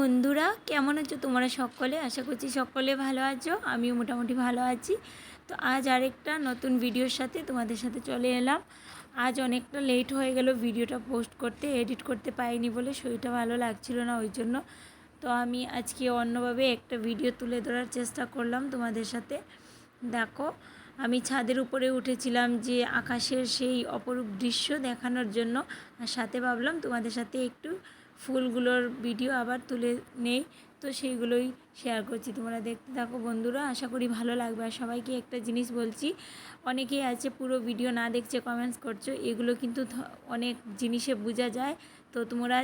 বন্ধুরা, কেমন আছো তোমরা সকলে? আশা করছি সকলে ভালো আছো, আমিও মোটামুটি ভালো আছি। তো আজ আরেকটা নতুন ভিডিওর সাথে তোমাদের সাথে চলে এলাম। আজ অনেকটা লেট হয়ে গেল ভিডিওটা পোস্ট করতে, এডিট করতে পাইনি বলে শরীরটা ভালো লাগছিল না ওই জন্য। তো আমি আজকে অন্যভাবে একটা ভিডিও তুলে ধরার চেষ্টা করলাম তোমাদের সাথে। দেখো, আমি ছাদের উপরে উঠেছিলাম যে আকাশের সেই অপরূপ দৃশ্য দেখানোর জন্য, আর সাথে ভাবলাম তোমাদের সাথে একটু ফুলগুলোর ভিডিও আবার তুলে নেই, তো সেইগুলোই শেয়ার করছি। তোমরা দেখতে থাকো বন্ধুরা, আশা করি ভালো লাগবে। আর সবাইকে একটা জিনিস বলছি, অনেকেই আছে পুরো ভিডিও না দেখছে কমেন্টস করছ, এগুলো কিন্তু অনেক জিনিসে বোঝা যায়। তো তোমরা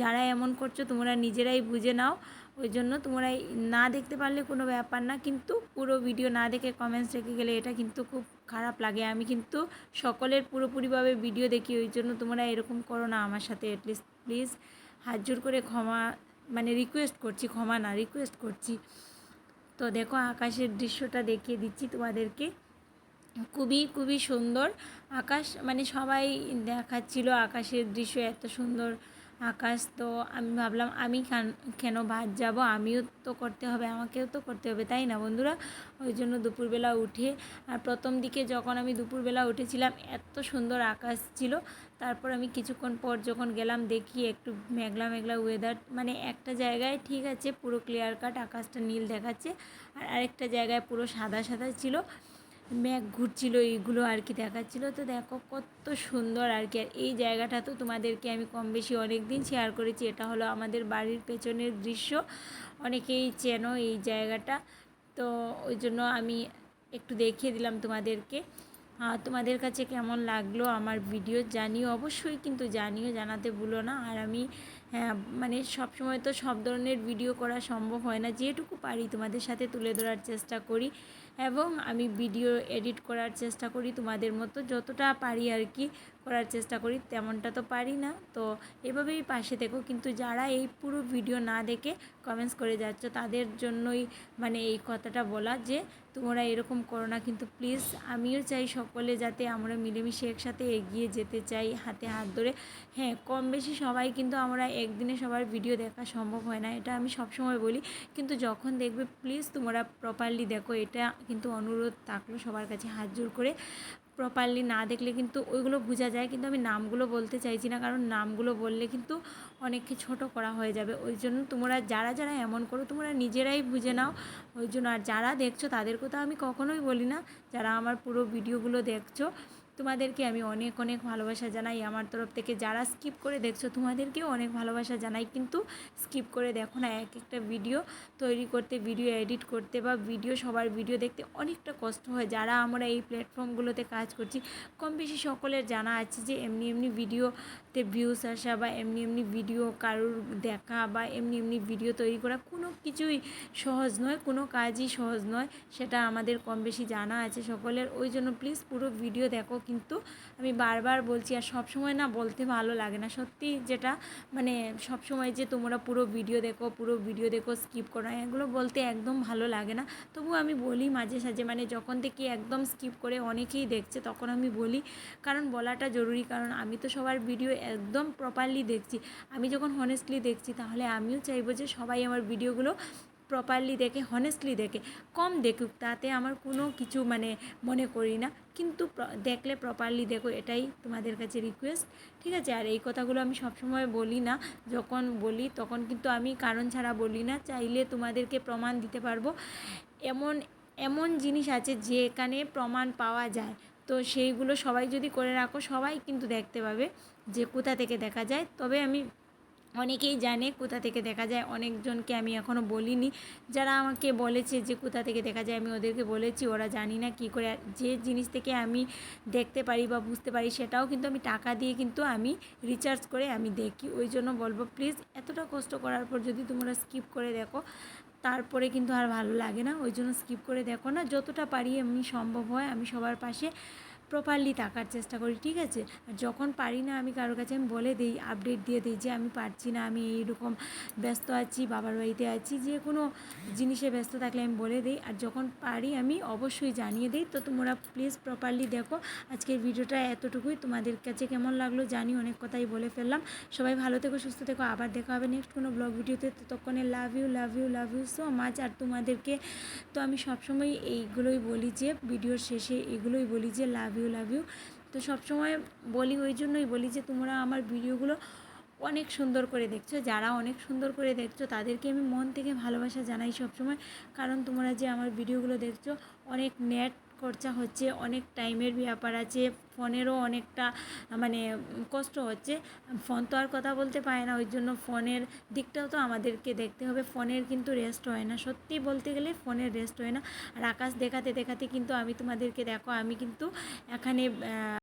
যারা এমন করছ, তোমরা নিজেরাই বুঝে নাও। ওই জন্য তোমরা না দেখতে পারলে কোনো ব্যাপার না, কিন্তু পুরো ভিডিও না দেখে কমেন্টস রেখে গেলে এটা কিন্তু খুব খারাপ লাগে। আমি কিন্তু সকলের পুরোপুরিভাবে ভিডিও দেখি, ওই জন্য তোমরা এরকম করো না আমার সাথে অ্যাটলিস্ট প্লিজ হাত জোর করে ক্ষমা মানে রিকোয়েস্ট করছি, ক্ষমা না রিকোয়েস্ট করছি। তো দেখো আকাশের দৃশ্যটা দেখিয়ে দিচ্ছি তোমাদেরকে। খুবই খুবই সুন্দর আকাশ মানে সবাই দেখাচ্ছিল আকাশের দৃশ্য, এত সুন্দর আকাশ তো আমি ভাবলাম, আমি কেন ভাত যাব? আমিও তো করতে হবে, আমাকেও তো করতে হবে, তাই না বন্ধুরা? ওই জন্য দুপুরবেলা উঠে, আর প্রথম দিকে যখন আমি দুপুরবেলা উঠেছিলাম, এত সুন্দর আকাশ ছিল। তারপর আমি কিছুক্ষণ পর যখন গেলাম, দেখি একটু মেঘলা মেঘলা ওয়েদার মানে একটা জায়গায় ঠিক আছে, পুরো ক্লিয়ার কাট আকাশটা নীল দেখাচ্ছে, আর আরেকটা জায়গায় পুরো সাদা সাদা ছিল। মেঘ ঘুরছিল, এইগুলো আর কি দেখাচ্ছিল। তো দেখো কত সুন্দর আর কি। আর এই জায়গাটা তো তোমাদেরকে আমি কম বেশি অনেক দিন শেয়ার করেছি। এটা হলো আমাদের বাড়ির পেছনের দৃশ্য। অনেকেই চেনো এই জায়গাটা। তো ওই জন্য আমি একটু দেখিয়ে দিলাম তোমাদেরকে। তোমাদের কাছে কেমন লাগল আমার ভিডিও জানিও। অবশ্যই কিন্তু জানিও, জানাতে ভুলো না। আর আমি হ্যাঁ মানে সব সময় তো সব ধরনের ভিডিও করা সম্ভব হয় না। যেটুকু পারি তোমাদের সাথে তুলে ধরার চেষ্টা করি। এবং আমি ভিডিও এডিট করার চেষ্টা করি তোমাদের মতো, যতটা পারি আর কি করার চেষ্টা করি, তেমনটা তো পারি না। তো এভাবেই পাশে থেকো। কিন্তু যারা এই পুরো ভিডিও না দেখে কমেন্টস করে যাচ্ছ, তাদের জন্যই মানে এই কথাটা বলা যে, তোমরা এরকম করো না। কিন্তু প্লিজ আমিও চাই সকলে যাতে আমরা মিলেমিশে একসাথে এগিয়ে যেতে চাই হাতে হাত ধরে। হ্যাঁ কম বেশি সবাই কিন্তু আমরা একদিনে সবার ভিডিও দেখা সম্ভব হয় না, এটা আমি সবসময় বলি। কিন্তু যখন দেখবে প্লিজ তোমরা প্রপারলি দেখো, এটা কিন্তু অনুরোধ থাকল সবার কাছে হাত জোর করে। প্রপারলি না দেখলে কিন্তু ওইগুলো বোঝা যায়, কিন্তু আমি নামগুলো বলতে চাইছি না, কারণ নামগুলো বললে কিন্তু অনেককে ছোট করা হয়ে যাবে। ওই জন্য তোমরা যারা যারা এমন করো, তোমরা নিজেরাই বুঝে নাও। ওই জন্য আর যারা দেখছ তাদের তো আমি কখনোই বলি না, যারা আমার পুরো ভিডিওগুলো দেখছ তোমাদেরকে আমি অনেক অনেক ভালোবাসা জানাই। আমার তরফ থেকে যারা স্কিপ করে দেখছ, তোমাদেরকেও অনেক ভালোবাসা জানাই। কিন্তু স্কিপ করে দেখো না, এক একটা ভিডিও তৈরি করতে ভিডিও এডিট করতে বা ভিডিও সবার ভিডিও দেখতে অনেকটা কষ্ট হয়। যারা আমরা এই প্ল্যাটফর্মগুলোতে কাজ করছি, কম বেশি সকলের জানা আছে যে এমনি এমনি ভিডিওতে ভিউস আসা বা এমনি এমনি ভিডিও কারোর দেখা বা এমনি এমনি ভিডিও তৈরি করা কোনো কিছুই সহজ নয়, কোনো কাজই সহজ নয়, সেটা আমাদের কম বেশি জানা আছে সকলের। ওই জন্য প্লিজ পুরো ভিডিও দেখো কিন্তু আমি বারবার বলছি আর সব সময় না বলতে ভালো লাগে না। সত্যি যেটা মানে সব সময় যে তোমরা পুরো ভিডিও দেখো, পুরো ভিডিও দেখো স্কিপ করো এগুলো বলতে একদম ভালো লাগে না। তবু আমি বলি মাঝে সাঝে মানে যখন থেকে একদম স্কিপ করে অনেকেই দেখছে, তখন আমি বলি, কারণ বলাটা জরুরি, কারণ আমি তো সবার ভিডিও একদম প্রপারলি দেখছি। আমি যখন হনেস্টলি দেখছি, তাহলে আমিও চাইব যে সবাই আমার ভিডিওগুলো প্রপারলি দেখে হনেস্টলি দেখে, কম দেখুক, তাতে আমার কোনো কিছু মানে মনে করি না। কিন্তু দেখলে প্রপারলি দেখো, এটাই তোমাদের কাছে রিকোয়েস্ট ঠিক আছে? আর এই কথাগুলো আমি সবসময় বলি না, যখন বলি তখন কিন্তু আমি কারণ ছাড়া বলি না, চাইলে তোমাদেরকে প্রমাণ দিতে পারব। এমন এমন জিনিস আছে যেখানে প্রমাণ পাওয়া যায়। তো সেইগুলো সবাই যদি করে রাখো, সবাই কিন্তু দেখতে পাবে যে কোথা থেকে দেখা যায়। তবে আমি অনেকেই জানে কোথা থেকে দেখা যায়, অনেকজনকে আমি এখনও বলিনি। যারা আমাকে বলেছে যে কোথা থেকে দেখা যায়, আমি ওদেরকে বলেছি, ওরা জানি না কী করে, যে জিনিস থেকে আমি দেখতে পারি বা বুঝতে পারি সেটাও কিন্তু আমি টাকা দিয়ে কিন্তু আমি রিচার্জ করে আমি দেখি। ওই জন্য বলব প্লিজ এতটা কষ্ট করার পর যদি তোমরা স্কিপ করে দেখো, তারপরে কিন্তু আর ভালো লাগে না। ওই জন্য স্কিপ করে দেখো না। যতটা পারি এমনি সম্ভব হয় আমি সবার পাশে প্রপারলি থাকার চেষ্টা করি, ঠিক আছে? আর যখন পারি না, আমি কারোর কাছে আমি বলে দিই আপডেট দিয়ে দিই যে আমি পারছি না, আমি এইরকম ব্যস্ত আছি, বাবার বাড়িতে আছি, যে কোনো জিনিসে ব্যস্ত থাকলে আমি বলে দিই। আর যখন পারি, আমি অবশ্যই জানিয়ে দিই। তো তোমরা প্লিজ প্রপারলি দেখো আজকের ভিডিওটা এতটুকুই। তোমাদের কাছে কেমন লাগল জানি অনেক কথাই বলে ফেললাম। সবাই ভালো থেকো, সুস্থ থেকো। আবার দেখা হবে নেক্সট কোনো ব্লগ ভিডিওতে। ততক্ষণে love you love you love you so much আর তোমাদেরকে তো আমি সবসময় এইগুলোই বলি যে ভিডিওর শেষে এগুলোই বলি যে লাভ ইউ লাভ ইউ তো সবসময় বলি ওই জন্যই বলি যে, তোমরা আমার ভিডিওগুলো অনেক সুন্দর করে দেখছ। যারা অনেক সুন্দর করে দেখছ, তাদেরকে আমি মন থেকে ভালোবাসা জানাই সবসময়। কারণ তোমরা যে আমার ভিডিওগুলো দেখছ, অনেক নেট খরচা হচ্ছে, অনেক টাইমের ব্যাপার আছে, ফোনেরও অনেকটা মানে কষ্ট হচ্ছে। ফোন তো আর কথা বলতে পারে না ওই জন্য ফোনের দিকটাও তো আমাদেরকে দেখতে হবে। ফোনের কিন্তু রেস্ট হয় না, সত্যি বলতে গেলে ফোনের রেস্ট হয় না। আর আকাশ দেখাতে দেখাতে কিন্তু আমি তোমাদেরকে দেখো, আমি কিন্তু এখানে